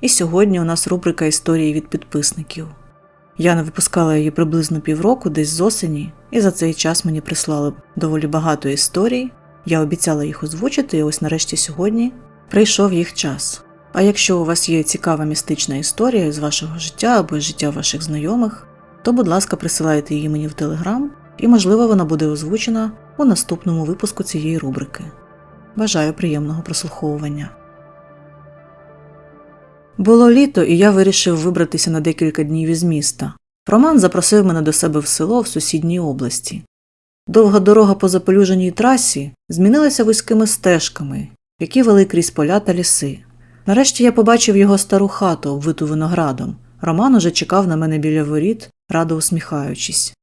І сьогодні у нас рубрика історії від підписників. Я не випускала її приблизно півроку, десь з осені, і за цей час мені прислали доволі багато історій. Я обіцяла їх озвучити, і ось нарешті сьогодні прийшов їх час. А якщо у вас є цікава містична історія з вашого життя або з життя ваших знайомих, то, будь ласка, присилайте її мені в телеграм, і, можливо, вона буде озвучена у наступному випуску цієї рубрики. Бажаю приємного прослуховування. Було літо, і я вирішив вибратися на декілька днів із міста. Роман запросив мене до себе в село в сусідній області. Довга дорога по запелюженій трасі змінилася вузькими стежками, які вели крізь поля та ліси. Нарешті я побачив його стару хату, обвиту виноградом. Роман уже чекав на мене біля воріт, радо усміхаючись.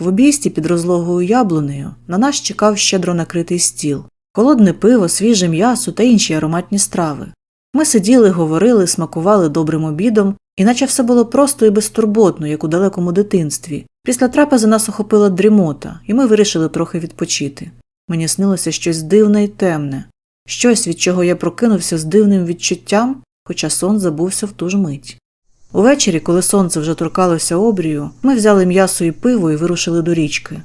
В обійсті під розлогою яблунею на нас чекав щедро накритий стіл, холодне пиво, свіже м'ясо та інші ароматні страви. Ми сиділи, говорили, смакували добрим обідом, іначе все було просто і безтурботно, як у далекому дитинстві. Після трапези нас охопила дрімота, і ми вирішили трохи відпочити. Мені снилося щось дивне і темне, щось, від чого я прокинувся з дивним відчуттям, хоча сон забувся в ту ж мить. Увечері, коли сонце вже торкалося обрію, ми взяли м'ясо і пиво і вирушили до річки.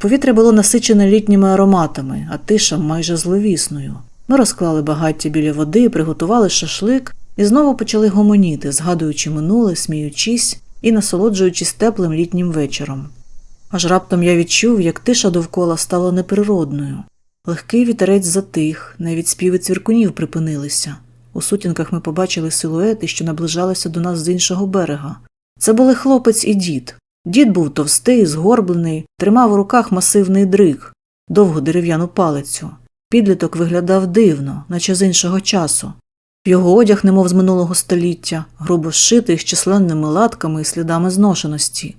Повітря було насичене літніми ароматами, а тиша майже зловісною. Ми розклали багаття біля води, приготували шашлик і знову почали гомоніти, згадуючи минуле, сміючись і насолоджуючись теплим літнім вечором. Аж раптом я відчув, як тиша довкола стала неприродною. Легкий вітерець затих, навіть співи цвіркунів припинилися. У сутінках ми побачили силуети, що наближалися до нас з іншого берега. Це були хлопець і дід. Дід був товстий, згорблений, тримав у руках масивний дриг, довгу дерев'яну палицю. Підліток виглядав дивно, наче з іншого часу. Його одяг, немов з минулого століття, грубо зшитий з численними латками і слідами зношеності.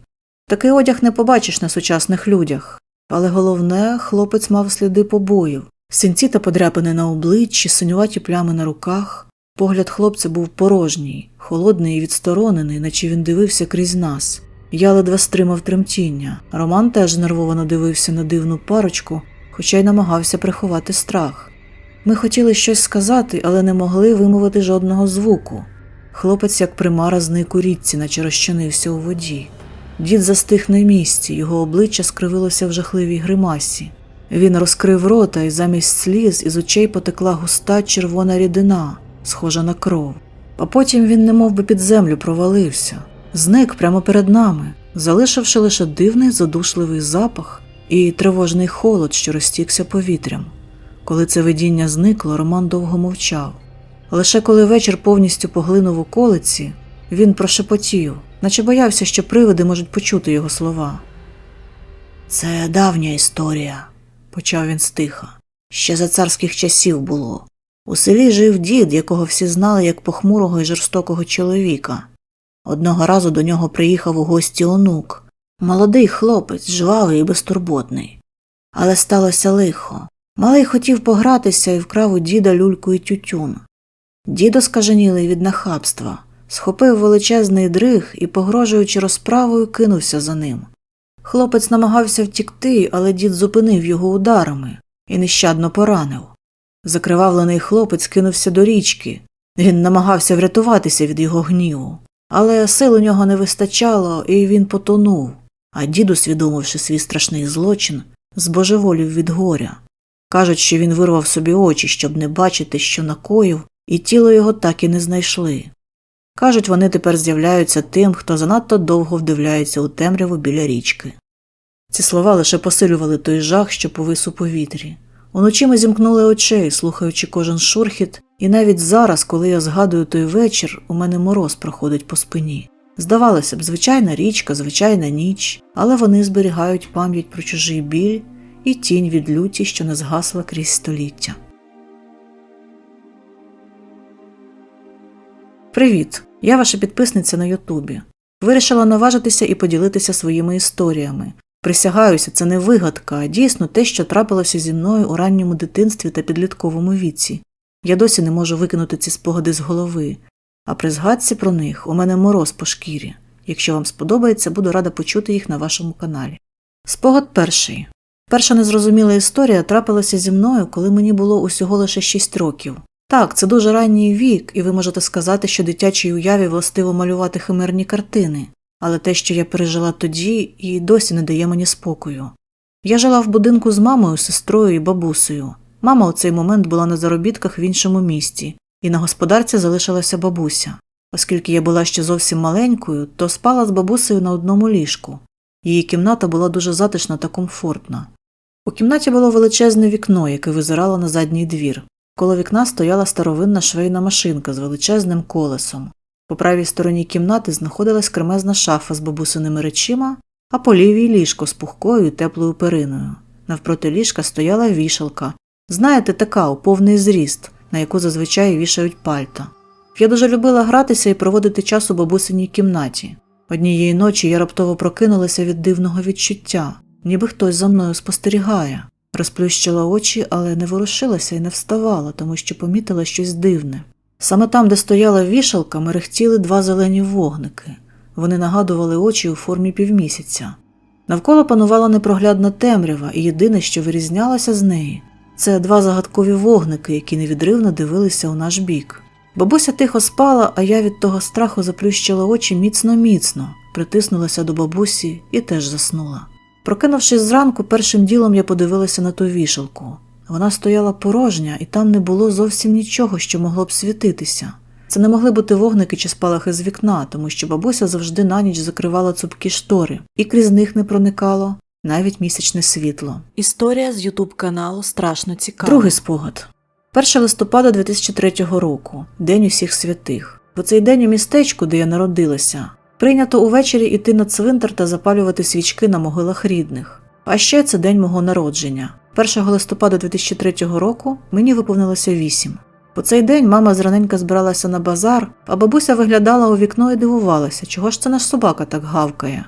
Такий одяг не побачиш на сучасних людях. Але головне, хлопець мав сліди побоїв, синці та подряпини на обличчі, синюваті плями на руках. Погляд хлопця був порожній, холодний і відсторонений, наче він дивився крізь нас. Я ледве стримав тремтіння. Роман теж нервовано дивився на дивну парочку, хоча й намагався приховати страх. Ми хотіли щось сказати, але не могли вимовити жодного звуку. Хлопець, як примара, зник у річці, наче розчинився у воді. Дід застиг на місці, його обличчя скривилося в жахливій гримасі. Він розкрив рота, і замість сліз із очей потекла густа червона рідина, схожа на кров. А потім він немов би під землю провалився, зник прямо перед нами, залишивши лише дивний задушливий запах і тривожний холод, що розтікся повітрям. Коли це видіння зникло, Роман довго мовчав. Лише коли вечір повністю поглинув околиці, він прошепотів, наче боявся, що привиди можуть почути його слова. Це давня історія, почав він стиха. Ще за царських часів було. У селі жив дід, якого всі знали як похмурого і жорстокого чоловіка. Одного разу до нього приїхав у гості онук, молодий хлопець, жвавий і безтурботний. Але сталося лихо. Малий хотів погратися і вкрав у діда люльку і тютюн. Дідо скаженілий від нахабства, схопив величезний дриг і, погрожуючи розправою, кинувся за ним. Хлопець намагався втікти, але дід зупинив його ударами і нещадно поранив. Закривавлений хлопець кинувся до річки. Він намагався врятуватися від його гніву, але сил у нього не вистачало, і він потонув, а дід, усвідомивши свій страшний злочин, збожеволів від горя. Кажуть, що він вирвав собі очі, щоб не бачити, що накоїв, і тіло його так і не знайшли. Кажуть, вони тепер з'являються тим, хто занадто довго вдивляється у темряву біля річки. Ці слова лише посилювали той жах, що повис у повітрі. Уночі ми зімкнули очей, слухаючи кожен шурхіт, і навіть зараз, коли я згадую той вечір, у мене мороз проходить по спині. Здавалося б, звичайна річка, звичайна ніч, але вони зберігають пам'ять про чужий біль і тінь від люті, що не згасла крізь століття. Привіт! Я ваша підписниця на Ютубі. Вирішила наважитися і поділитися своїми історіями. Присягаюся, це не вигадка, а дійсно те, що трапилося зі мною у ранньому дитинстві та підлітковому віці. Я досі не можу викинути ці спогади з голови, а при згадці про них у мене мороз по шкірі. Якщо вам сподобається, буду рада почути їх на вашому каналі. Спогад перший. Перша незрозуміла історія трапилася зі мною, коли мені було усього лише 6 років. Так, це дуже ранній вік, і ви можете сказати, що дитячій уяві властиво малювати химерні картини, але те, що я пережила тоді, і досі не дає мені спокою. Я жила в будинку з мамою, сестрою і бабусею. Мама у цей момент була на заробітках в іншому місті, і на господарці залишилася бабуся. Оскільки я була ще зовсім маленькою, то спала з бабусею на одному ліжку. Її кімната була дуже затишна та комфортна. У кімнаті було величезне вікно, яке визирало на задній двір. Коло вікна стояла старовинна швейна машинка з величезним колесом. По правій стороні кімнати знаходилась кремезна шафа з бабусиними речима, а по лівій ліжко з пухкою і теплою периною. Навпроти ліжка стояла вішалка. Знаєте, така у повний зріст, на яку зазвичай вішають пальта. Я дуже любила гратися і проводити час у бабусиній кімнаті. Однієї ночі я раптово прокинулася від дивного відчуття, ніби хтось за мною спостерігає. Розплющила очі, але не ворушилася і не вставала, тому що помітила щось дивне. Саме там, де стояла вішалка, мерехтіли два зелені вогники. Вони нагадували очі у формі півмісяця. Навколо панувала непроглядна темрява, і єдине, що вирізнялося з неї, це два загадкові вогники, які невідривно дивилися у наш бік. Бабуся тихо спала, а я від того страху заплющила очі міцно-міцно, притиснулася до бабусі і теж заснула. Прокинувшись зранку, першим ділом я подивилася на ту вішалку. Вона стояла порожня, і там не було зовсім нічого, що могло б світитися. Це не могли бути вогники чи спалахи з вікна, тому що бабуся завжди на ніч закривала цупкі штори, і крізь них не проникало навіть місячне світло. Історія з Ютуб каналу страшно цікава. Другий спогад. 1 листопада 2003 року, День усіх святих. В цей день у містечку, де я народилася, прийнято увечері йти на цвинтар та запалювати свічки на могилах рідних. А ще це день мого народження. 1 листопада 2003 року мені виповнилося 8. У цей день мама зраненька збиралася на базар, а бабуся виглядала у вікно і дивувалася, чого ж це наш собака так гавкає.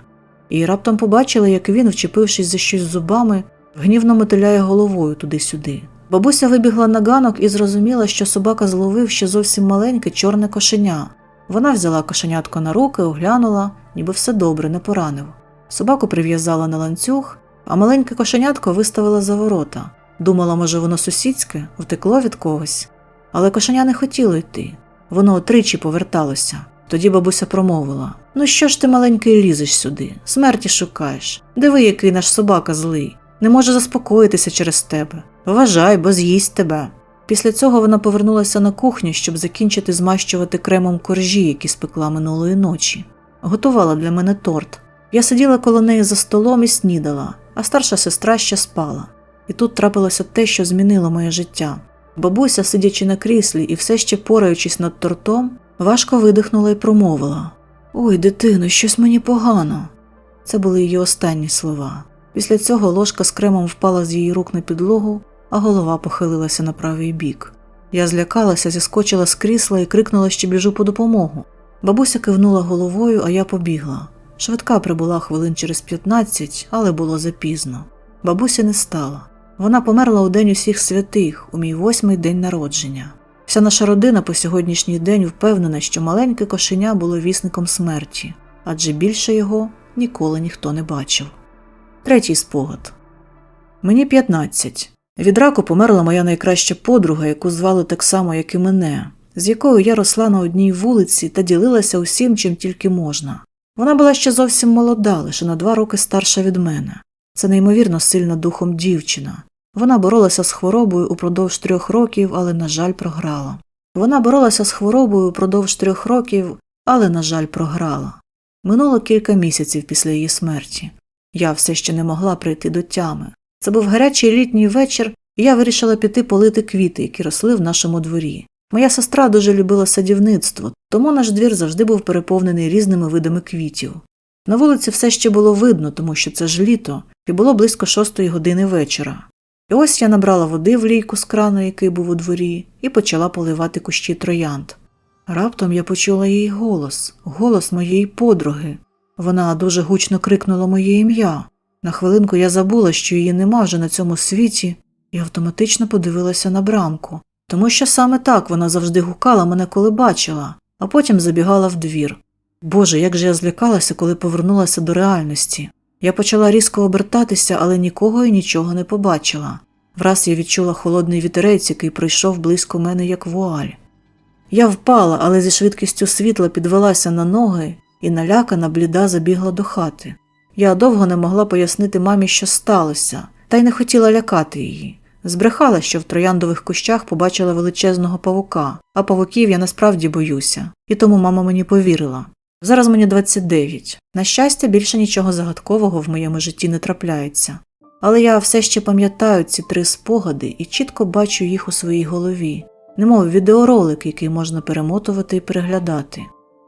І раптом побачила, як він, вчепившись за щось зубами, гнівно мотиляє головою туди-сюди. Бабуся вибігла на ганок і зрозуміла, що собака зловив ще зовсім маленьке чорне кошеня. Вона взяла кошенятко на руки, оглянула, ніби все добре, не поранив. Собаку прив'язала на ланцюг, а маленьке кошенятко виставила за ворота. Думала, може, воно сусідське, втекло від когось. Але кошеня не хотіло йти. Воно тричі поверталося. Тоді бабуся промовила Ну що ж ти, маленький, лізеш сюди? Смерті шукаєш. Диви, який наш собака злий. Не може заспокоїтися через тебе. Вважай, бо з'їсть тебе. Після цього вона повернулася на кухню, щоб закінчити змащувати кремом коржі, які спекла минулої ночі. Готувала для мене торт. Я сиділа коло неї за столом і снідала, а старша сестра ще спала. І тут трапилося те, що змінило моє життя. Бабуся, сидячи на кріслі і все ще пораючись над тортом, важко видихнула і промовила Ой, дитино, щось мені погано. Це були її останні слова. Після цього ложка з кремом впала з її рук на підлогу, а голова похилилася на правий бік. Я злякалася, зіскочила з крісла і крикнула, що біжу по допомогу. Бабуся кивнула головою, а я побігла. Швидка прибула хвилин через 15, але було запізно. Бабусі не стало. Вона померла у день усіх святих, у мій восьмий день народження. Вся наша родина по сьогоднішній день впевнена, що маленьке кошеня було вісником смерті, адже більше його ніколи ніхто не бачив. Третій спогад. Мені 15. Від раку померла моя найкраща подруга, яку звали так само, як і мене, з якою я росла на одній вулиці та ділилася усім, чим тільки можна. Вона була ще зовсім молода, лише на два роки старша від мене. Це неймовірно сильна духом дівчина. Вона боролася з хворобою упродовж трьох років, але, на жаль, програла. Вона боролася з хворобою упродовж трьох років, але, на жаль, програла. Минуло кілька місяців після її смерті. Я все ще не могла прийти до тями. Це був гарячий літній вечір, і я вирішила піти полити квіти, які росли в нашому дворі. Моя сестра дуже любила садівництво, тому наш двір завжди був переповнений різними видами квітів. На вулиці все ще було видно, тому що це ж літо, і було близько шостої години вечора. І ось я набрала води в лійку з крану, який був у дворі, і почала поливати кущі троянд. Раптом я почула її голос, голос моєї подруги. Вона дуже гучно крикнула моє ім'я. На хвилинку я забула, що її нема вже на цьому світі, і автоматично подивилася на брамку, тому що саме так вона завжди гукала мене, коли бачила, а потім забігала в двір. Боже, як же я злякалася, коли повернулася до реальності. Я почала різко обертатися, але нікого і нічого не побачила. Враз я відчула холодний вітерець, який пройшов близько мене, як вуаль. Я впала, але зі швидкістю світла підвелася на ноги і налякана бліда забігла до хати. Я довго не могла пояснити мамі, що сталося, та й не хотіла лякати її. Збрехала, що в трояндових кущах побачила величезного павука, а павуків я насправді боюся, і тому мама мені повірила. Зараз мені 29. На щастя, більше нічого загадкового в моєму житті не трапляється. Але я все ще пам'ятаю ці три спогади і чітко бачу їх у своїй голові, немов відеоролик, який можна перемотувати і переглядати.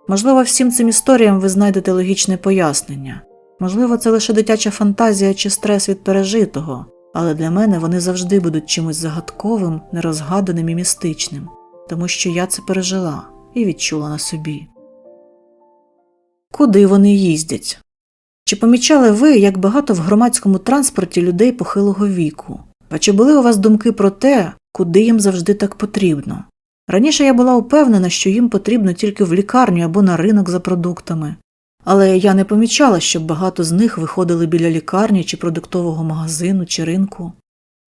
Можливо, всім цим історіям ви знайдете логічне пояснення. Можливо, це лише дитяча фантазія чи стрес від пережитого, але для мене вони завжди будуть чимось загадковим, нерозгаданим і містичним, тому що я це пережила і відчула на собі. Куди вони їздять? Чи помічали ви, як багато в громадському транспорті людей похилого віку? А чи були у вас думки про те, куди їм завжди так потрібно? Раніше я була упевнена, що їм потрібно тільки в лікарню або на ринок за продуктами, але я не помічала, щоб багато з них виходили біля лікарні чи продуктового магазину чи ринку.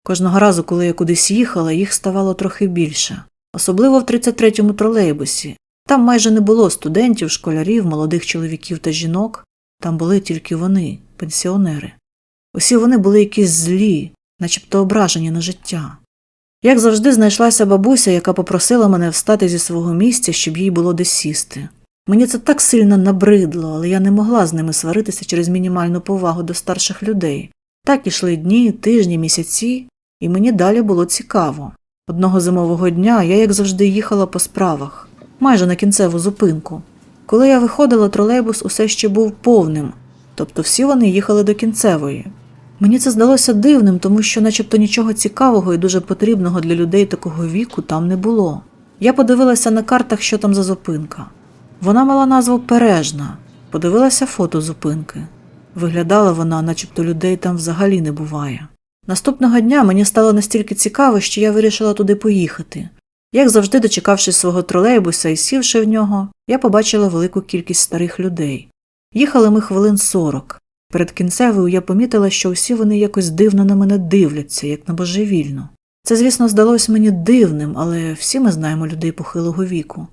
Кожного разу, коли я кудись їхала, їх ставало трохи більше, особливо в 33-му тролейбусі. Там майже не було студентів, школярів, молодих чоловіків та жінок, там були тільки вони, пенсіонери. Усі вони були якісь злі, начебто ображені на життя. Як завжди, знайшлася бабуся, яка попросила мене встати зі свого місця, щоб їй було де сісти. Мені це так сильно набридло, але я не могла з ними сваритися через мінімальну повагу до старших людей. Так ішли дні, тижні, місяці, і мені далі було цікаво. Одного зимового дня я, як завжди, їхала по справах, майже на кінцеву зупинку. Коли я виходила, тролейбус усе ще був повним, тобто всі вони їхали до кінцевої. Мені це здалося дивним, тому що, начебто, нічого цікавого і дуже потрібного для людей такого віку там не було. Я подивилася на картах, що там за зупинка. Вона мала назву Пережна, подивилася фото зупинки. Виглядала вона, начебто людей там взагалі не буває. Наступного дня мені стало настільки цікаво, що я вирішила туди поїхати. Як завжди, дочекавшись свого тролейбуса і сівши в нього, я побачила велику кількість старих людей. Їхали ми хвилин сорок. Перед кінцевою я помітила, що усі вони якось дивно на мене дивляться, як на божевільну. Це, звісно, здалось мені дивним, але всі ми знаємо людей похилого віку.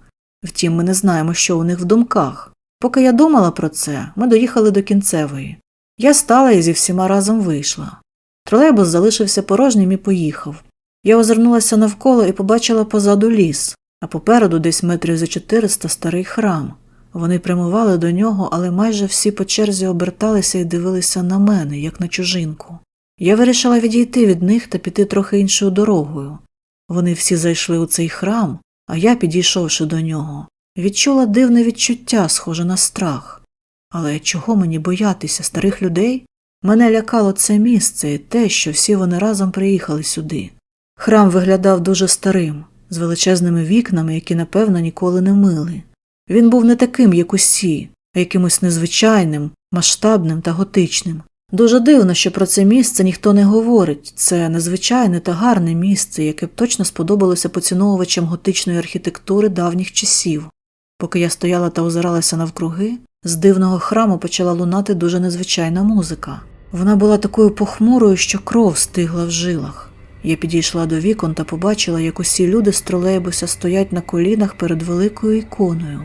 Втім, ми не знаємо, що у них в думках. Поки я думала про це, ми доїхали до кінцевої. Я стала і зі всіма разом вийшла. Тролейбус залишився порожнім і поїхав. Я озирнулася навколо і побачила позаду ліс, а попереду, десь метрів за 400 старий храм. Вони прямували до нього, але майже всі по черзі оберталися і дивилися на мене, як на чужинку. Я вирішила відійти від них та піти трохи іншою дорогою. Вони всі зайшли у цей храм, а я, підійшовши до нього, відчула дивне відчуття, схоже на страх. Але чого мені боятися старих людей? Мене лякало це місце і те, що всі вони разом приїхали сюди. Храм виглядав дуже старим, з величезними вікнами, які, напевно, ніколи не мили. Він був не таким, як усі, а якимось незвичайним, масштабним та готичним. Дуже дивно, що про це місце ніхто не говорить. Це незвичайне та гарне місце, яке б точно сподобалося поціновувачам готичної архітектури давніх часів. Поки я стояла та озиралася навкруги, з дивного храму почала лунати дуже незвичайна музика. Вона була такою похмурою, що кров стигла в жилах. Я підійшла до вікон та побачила, як усі люди з тролейбуса стоять на колінах перед великою іконою.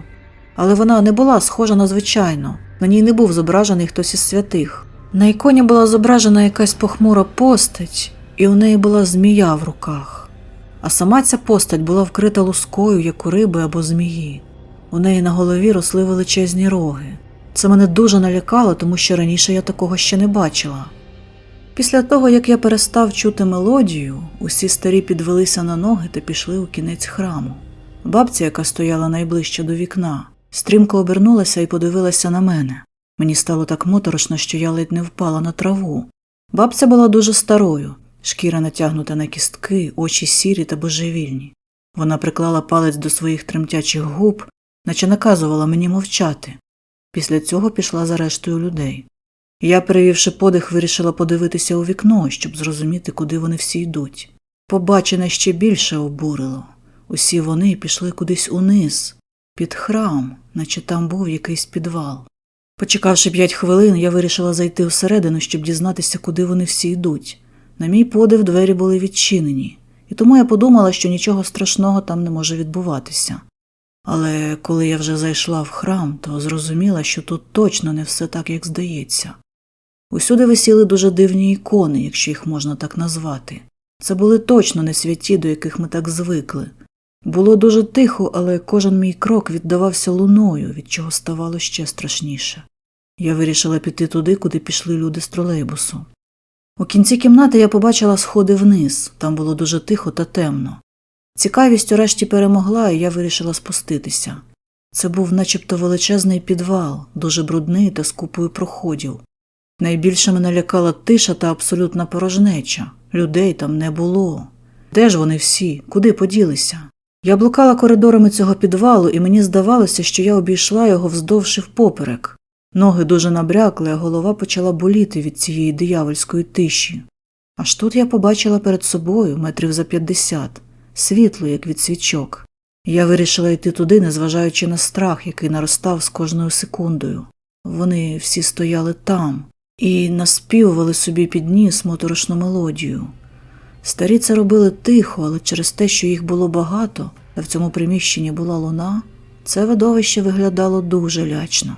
Але вона не була схожа на звичайну, на ній не був зображений хтось із святих. На іконі була зображена якась похмура постать, і у неї була змія в руках. А сама ця постать була вкрита лускою, як у риби або змії. У неї на голові росли величезні роги. Це мене дуже налякало, тому що раніше я такого ще не бачила. Після того, як я перестав чути мелодію, усі старі підвелися на ноги та пішли у кінець храму. Бабця, яка стояла найближче до вікна, стрімко обернулася і подивилася на мене. Мені стало так моторошно, що я ледь не впала на траву. Бабця була дуже старою, шкіра натягнута на кістки, очі сірі та божевільні. Вона приклала палець до своїх тремтячих губ, наче наказувала мені мовчати. Після цього пішла за рештою людей. Я, перевівши подих, вирішила подивитися у вікно, щоб зрозуміти, куди вони всі йдуть. Побачене ще більше обурило. Усі вони пішли кудись униз, під храм, наче там був якийсь підвал. Почекавши п'ять хвилин, я вирішила зайти всередину, щоб дізнатися, куди вони всі йдуть. На мій подив двері були відчинені, і тому я подумала, що нічого страшного там не може відбуватися. Але коли я вже зайшла в храм, то зрозуміла, що тут точно не все так, як здається. Усюди висіли дуже дивні ікони, якщо їх можна так назвати. Це були точно не святі, до яких ми так звикли. Було дуже тихо, але кожен мій крок віддавався луною, від чого ставало ще страшніше. Я вирішила піти туди, куди пішли люди з тролейбусу. У кінці кімнати я побачила сходи вниз, там було дуже тихо та темно. Цікавість урешті перемогла, і я вирішила спуститися. Це був начебто величезний підвал, дуже брудний та з купою проходів. Найбільше мене лякала тиша та абсолютна порожнеча. Людей там не було. Де ж вони всі? Куди поділися? Я блукала коридорами цього підвалу, і мені здавалося, що я обійшла його вздовж і впоперек. Ноги дуже набрякли, а голова почала боліти від цієї диявольської тиші. Аж тут я побачила перед собою метрів за п'ятдесят, світло, як від свічок. Я вирішила йти туди, незважаючи на страх, який наростав з кожною секундою. Вони всі стояли там і наспівували собі під ніс моторошну мелодію. Старі це робили тихо, але через те, що їх було багато, а в цьому приміщенні була луна, це видовище виглядало дуже лячно.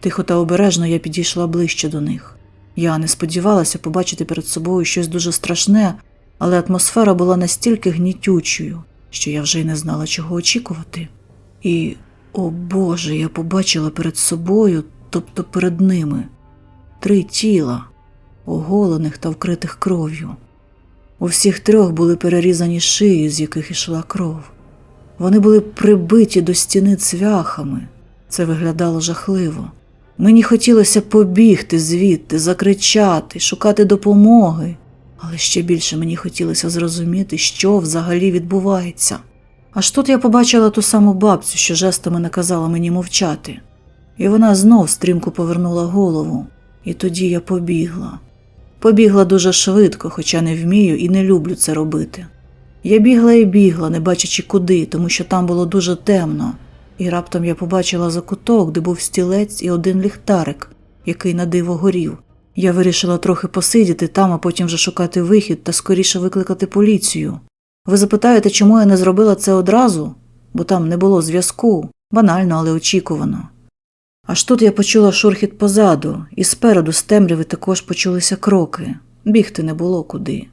Тихо та обережно я підійшла ближче до них. Я не сподівалася побачити перед собою щось дуже страшне, але атмосфера була настільки гнітючою, що я вже й не знала, чого очікувати. І, о Боже, я побачила перед собою, тобто перед ними, три тіла, оголених та вкритих кров'ю. У всіх трьох були перерізані шиї, з яких ішла кров. Вони були прибиті до стіни цвяхами. Це виглядало жахливо. Мені хотілося побігти звідти, закричати, шукати допомоги, але ще більше мені хотілося зрозуміти, що взагалі відбувається. Аж тут я побачила ту саму бабцю, що жестами наказала мені мовчати, і вона знов стрімко повернула голову, і тоді я побігла. Побігла дуже швидко, хоча не вмію і не люблю це робити. Я бігла і бігла, не бачачи куди, тому що там було дуже темно, і раптом я побачила закуток, де був стілець і один ліхтарик, який на диво горів. Я вирішила трохи посидіти там, а потім вже шукати вихід та скоріше викликати поліцію. Ви запитаєте, чому я не зробила це одразу? Бо там не було зв'язку, банально, але очікувано. Аж тут я почула шурхіт позаду, і спереду з темряви також почулися кроки. Бігти не було куди.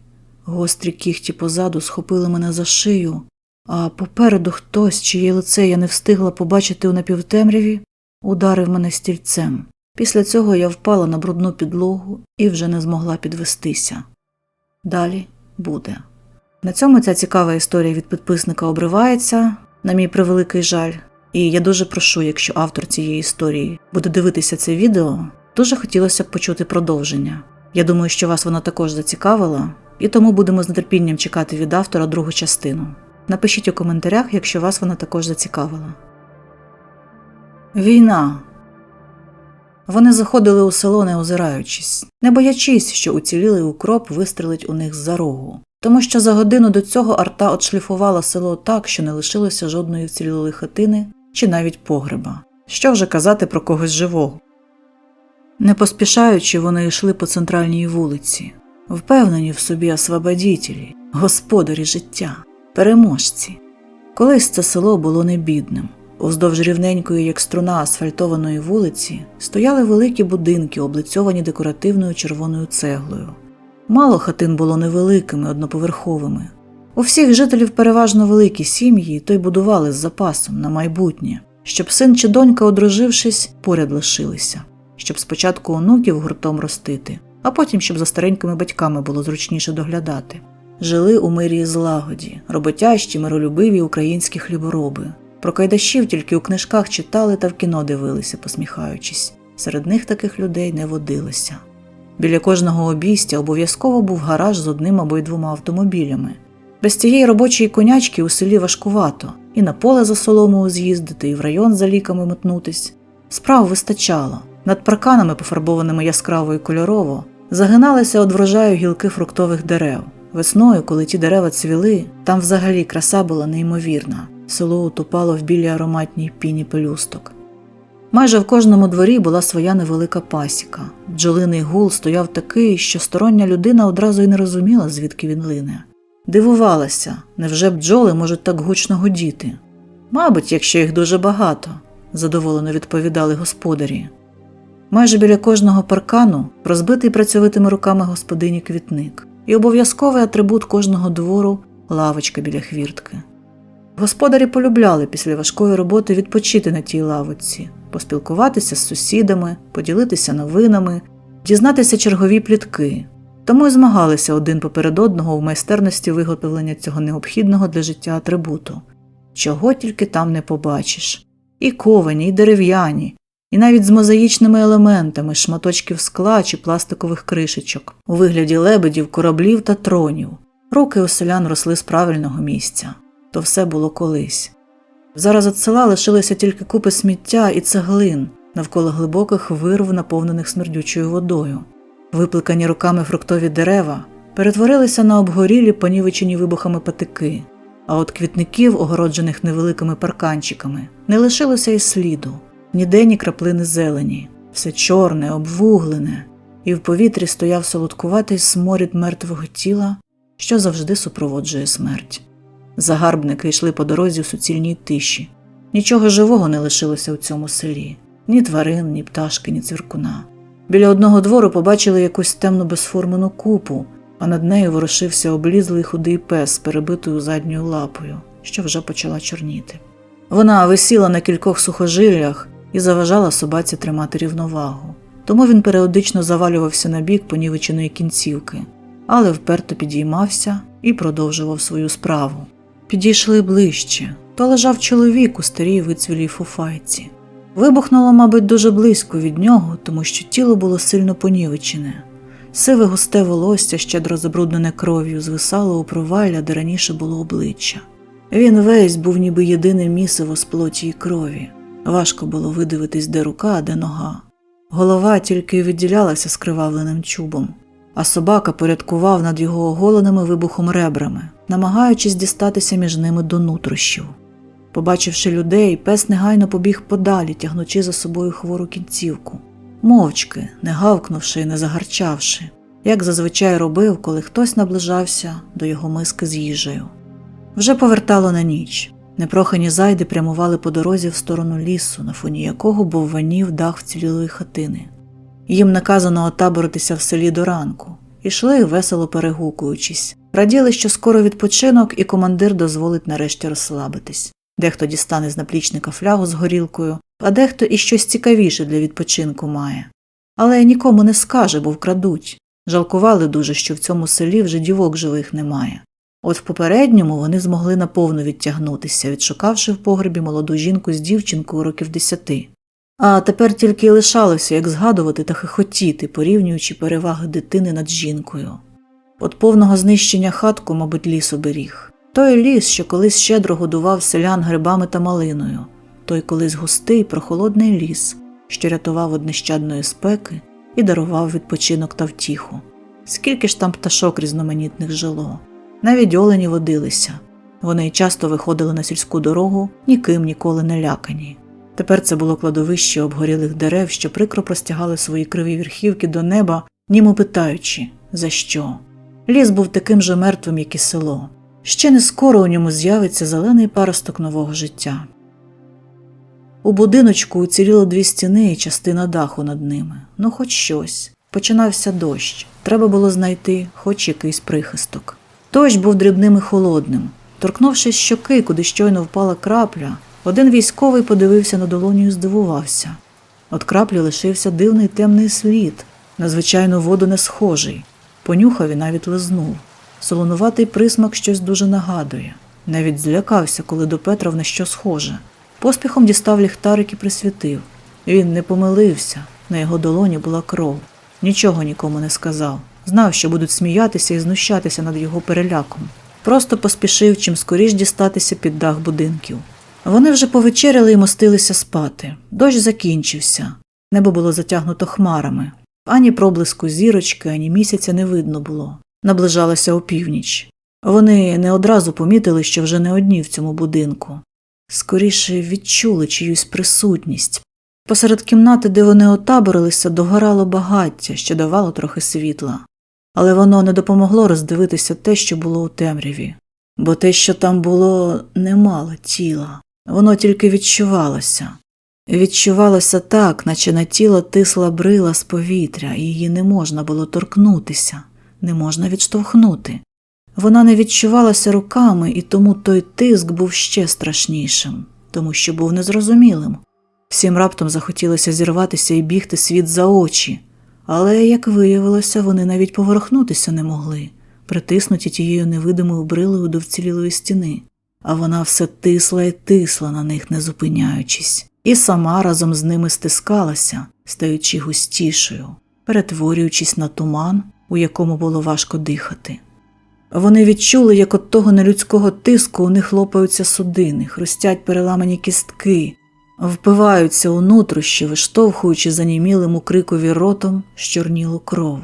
Гострі кіхті позаду схопили мене за шию, а попереду хтось, чиє лице я не встигла побачити у напівтемряві, ударив мене стільцем. Після цього я впала на брудну підлогу і вже не змогла підвестися. Далі буде. На цьому ця цікава історія від підписника обривається, на мій превеликий жаль. І я дуже прошу, якщо автор цієї історії буде дивитися це відео, дуже хотілося б почути продовження. Я думаю, що вас воно також зацікавило, і тому будемо з нетерпінням чекати від автора другу частину. Напишіть у коментарях, якщо вас вона також зацікавила. Війна. Вони заходили у село, не озираючись, не боячись, що уцілілий укроп вистрелить у них з-за рогу, тому що за годину до цього арта отшліфувала село так, що не лишилося жодної вцілілої хатини чи навіть погреба. Що вже казати про когось живого. Не поспішаючи, вони йшли по центральній вулиці, впевнені в собі освободітелі, господарі життя, переможці. Колись це село було не бідним. Уздовж рівненької, як струна асфальтованої вулиці, стояли великі будинки, облицьовані декоративною червоною цеглою. Мало хатин було невеликими, одноповерховими. У всіх жителів переважно великі сім'ї, то й будували з запасом на майбутнє, щоб син чи донька, одружившись, поряд лишилися, щоб спочатку онуків гуртом ростити, а потім, щоб за старенькими батьками було зручніше доглядати. Жили у мирі і злагоді, роботящі, миролюбиві українські хлібороби. Про кайдашів тільки у книжках читали та в кіно дивилися, посміхаючись. Серед них таких людей не водилося. Біля кожного обійстя обов'язково був гараж з одним або й двома автомобілями. Без цієї робочої конячки у селі важкувато і на поле за соломою з'їздити, і в район за ліками метнутись. Справ вистачало. Над парканами, пофарбованими яскраво і кольорово, загиналися од врожаю гілки фруктових дерев. Весною, коли ті дерева цвіли, там взагалі краса була неймовірна. Село утопало в білій ароматній піні пелюсток. Майже в кожному дворі була своя невелика пасіка. Бджолиний гул стояв такий, що стороння людина одразу й не розуміла, звідки він лине. Дивувалася, невже бджоли можуть так гучно гудіти? Мабуть, якщо їх дуже багато, задоволено відповідали господарі. Майже біля кожного паркану розбитий працьовитими руками господині квітник, і обов'язковий атрибут кожного двору лавочка біля хвіртки. Господарі полюбляли після важкої роботи відпочити на тій лавочці, поспілкуватися з сусідами, поділитися новинами, дізнатися чергові плітки, тому й змагалися один поперед одного в майстерності виготовлення цього необхідного для життя атрибуту. Чого тільки там не побачиш і ковані, і дерев'яні, і навіть з мозаїчними елементами шматочків скла чи пластикових кришечок у вигляді лебедів, кораблів та тронів. Руки у селян росли з правильного місця. То все було колись. Зараз від села лишилися тільки купи сміття і цеглин навколо глибоких вирв, наповнених смердючою водою. Випликані руками фруктові дерева перетворилися на обгорілі, понівечені вибухами патики, а от квітників, огороджених невеликими парканчиками, не лишилося й сліду, ніде ні краплини зелені, все чорне, обвуглене, і в повітрі стояв солодкуватий сморід мертвого тіла, що завжди супроводжує смерть. Загарбники йшли по дорозі в суцільній тиші. Нічого живого не лишилося у цьому селі ні тварин, ні пташки, ні цвіркуна. Біля одного двору побачили якусь темну безформену купу, а над нею ворушився облізлий худий пес з перебитою задньою лапою, що вже почала чорніти. Вона висіла на кількох сухожиллях і заважала собаці тримати рівновагу, тому він періодично завалювався на бік понівеченої кінцівки, але вперто підіймався і продовжував свою справу. Підійшли ближче, то лежав чоловік у старій вицвілій фуфайці. Вибухнуло, мабуть, дуже близько від нього, тому що тіло було сильно понівечене. Сиве густе волосся, щедро забруднене кров'ю, звисало у провалля, де раніше було обличчя. Він весь був ніби єдине місиво з плоті й крові. Важко було видивитись, де рука, а де нога. Голова тільки відділялася скривавленим чубом, а собака порядкував над його оголеними вибухом ребрами, намагаючись дістатися між ними до нутрощів. Побачивши людей, пес негайно побіг подалі, тягнучи за собою хвору кінцівку, мовчки, не гавкнувши і не загарчавши, як зазвичай робив, коли хтось наближався до його миски з їжею. Вже повертало на ніч. Непрохані зайди прямували по дорозі в сторону лісу, на фоні якого бовванів дах вцілілої хатини. Їм наказано отаборитися в селі до ранку, ішли, весело перегукуючись, раділи, що скоро відпочинок, і командир дозволить нарешті розслабитись. Дехто дістане з наплічника флягу з горілкою, а дехто і щось цікавіше для відпочинку має. Але нікому не скаже, бо вкрадуть. Жалкували дуже, що в цьому селі вже дівок живих немає. От в попередньому вони змогли наповну відтягнутися, відшукавши в погребі молоду жінку з дівчинкою років десяти. А тепер тільки й лишалося, як згадувати та хихотіти, порівнюючи переваги дитини над жінкою. От повного знищення хатку, мабуть, ліс оберіг. Той ліс, що колись щедро годував селян грибами та малиною, той колись густий прохолодний ліс, що рятував від нещадної спеки і дарував відпочинок та втіху. Скільки ж там пташок різноманітних жило, навіть олені водилися. Вони й часто виходили на сільську дорогу, ніким ніколи не лякані. Тепер це було кладовище обгорілих дерев, що прикро простягали свої криві верхівки до неба, німо питаючи, за що. Ліс був таким же мертвим, як і село. Ще не скоро у ньому з'явиться зелений паросток нового життя. У будиночку уціліло дві стіни і частина даху над ними. Ну, хоч щось. Починався дощ. Треба було знайти хоч якийсь прихисток. Дощ був дрібним і холодним. Торкнувшись щоки, куди щойно впала крапля, один військовий подивився на долоню і здивувався. От краплі лишився дивний темний слід, на звичайну воду не схожий. Понюхав і навіть лизнув. Солонуватий присмак щось дуже нагадує. Навіть злякався, коли до допетрав на що схоже. Поспіхом дістав ліхтарик і присвітив. Він не помилився, на його долоні була кров. Нічого нікому не сказав. Знав, що будуть сміятися і знущатися над його переляком. просто поспішив чим скоріш дістатися під дах будинків. Вони вже повечеряли і мостилися спати. Дощ закінчився. Небо було затягнуто хмарами. Ані проблиску зірочки, ані місяця не видно було. Наближалася опівніч. Вони не одразу помітили, що вже не одні в цьому будинку. Скоріше відчули чиюсь присутність. Посеред кімнати, де вони отаборилися, догорало багаття, що давало трохи світла. Але воно не допомогло роздивитися те, що було у темряві, бо те, що там було, не мало тіла, воно тільки відчувалося. Відчувалося так, наче на тіло тисла брила з повітря, і її не можна було торкнутися, не можна відштовхнути. Вона не відчувалася руками, і тому той тиск був ще страшнішим, тому що був незрозумілим. Всім раптом захотілося зірватися і бігти світ за очі, але, як виявилося, вони навіть поворухнутися не могли, притиснуті тією невидимою брилою до вцілілої стіни, а вона все тисла і тисла на них, не зупиняючись, і сама разом з ними стискалася, стаючи густішою, перетворюючись на туман, у якому було важко дихати. Вони відчули, як от того нелюдського тиску у них лопаються судини, хрустять переламані кістки, впиваються у виштовхуючи занімілим у крикові ротом щорнілу кров.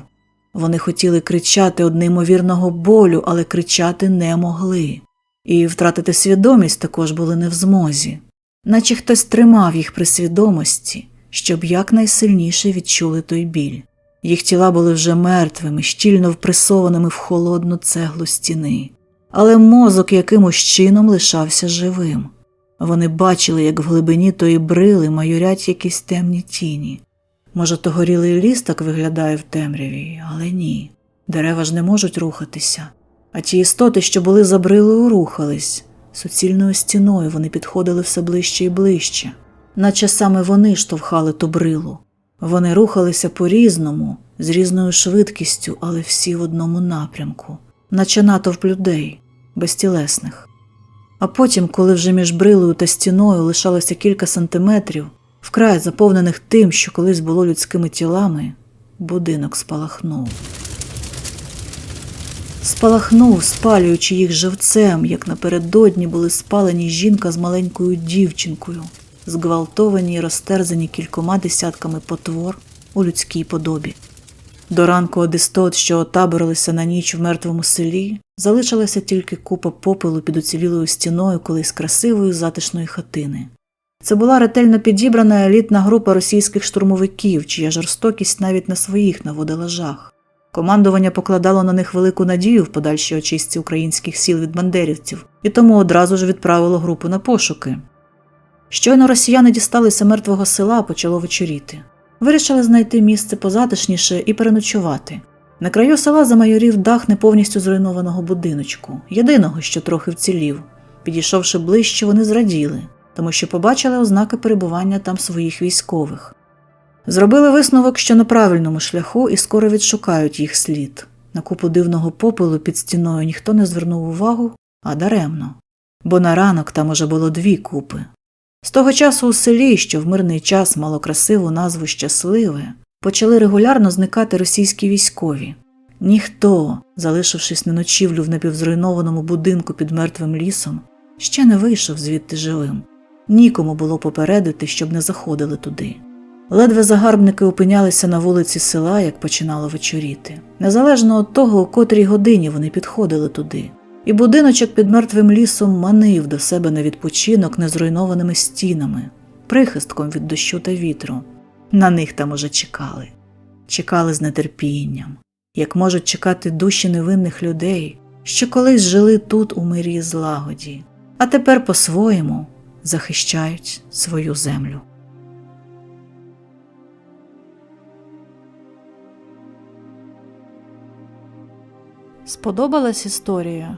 Вони хотіли кричати од неймовірного болю, але кричати не могли, і втратити свідомість також були не в змозі, наче хтось тримав їх при свідомості, щоб якнайсильніше відчули той біль. Їх тіла були вже мертвими, щільно впресованими в холодну цеглу стіни, але мозок якимось чином лишався живим. Вони бачили, як в глибині тої брили майорять якісь темні тіні. Може, то горілий ліс так виглядає в темряві, але ні. Дерева ж не можуть рухатися. А ті істоти, що були за брилою, рухались. Суцільною стіною вони підходили все ближче і ближче, наче саме вони штовхали ту брилу. Вони рухалися по різному, з різною швидкістю, але всі в одному напрямку, наче натовп людей, безтілесних. А потім, коли вже між брилою та стіною лишалося кілька сантиметрів, вкрай заповнених тим, що колись було людськими тілами, будинок спалахнув. Спалахнув, спалюючи їх живцем, як напередодні були спалені жінка з маленькою дівчинкою, зґвалтовані й розтерзані кількома десятками потвор у людській подобі. До ранку одистот, що отаборилися на ніч в мертвому селі, залишилася тільки купа попелу під уцілілою стіною колись красивої затишної хатини. Це була ретельно підібрана елітна група російських штурмовиків, чия жорстокість навіть на своїх наводила жах. Командування покладало на них велику надію в подальшій очистці українських сіл від бандерівців і тому одразу ж відправило групу на пошуки. Щойно росіяни дісталися мертвого села, почало вечоріти. Вирішили знайти місце позатишніше і переночувати. На краю села замайорів дах не повністю зруйнованого будиночку, єдиного, що трохи вцілів. Підійшовши ближче, вони зраділи, тому що побачили ознаки перебування там своїх військових. Зробили висновок, що на правильному шляху і скоро відшукають їх слід. На купу дивного попелу під стіною ніхто не звернув увагу, а даремно. Бо на ранок там уже було дві купи. З того часу у селі, що в мирний час мало красиву назву Щасливе, почали регулярно зникати російські військові. Ніхто, залишившись на ночівлю в напівзруйнованому будинку під мертвим лісом, ще не вийшов звідти живим. Нікому було попередити, щоб не заходили туди. Ледве загарбники опинялися на вулиці села, як починало вечоріти, незалежно від того, у котрій годині вони підходили туди. І будиночок під мертвим лісом манив до себе на відпочинок незруйнованими стінами, прихистком від дощу та вітру. На них там уже чекали, чекали з нетерпінням, як можуть чекати душі невинних людей, що колись жили тут у мирі і злагоді, а тепер по-своєму захищають свою землю. Сподобалась історія?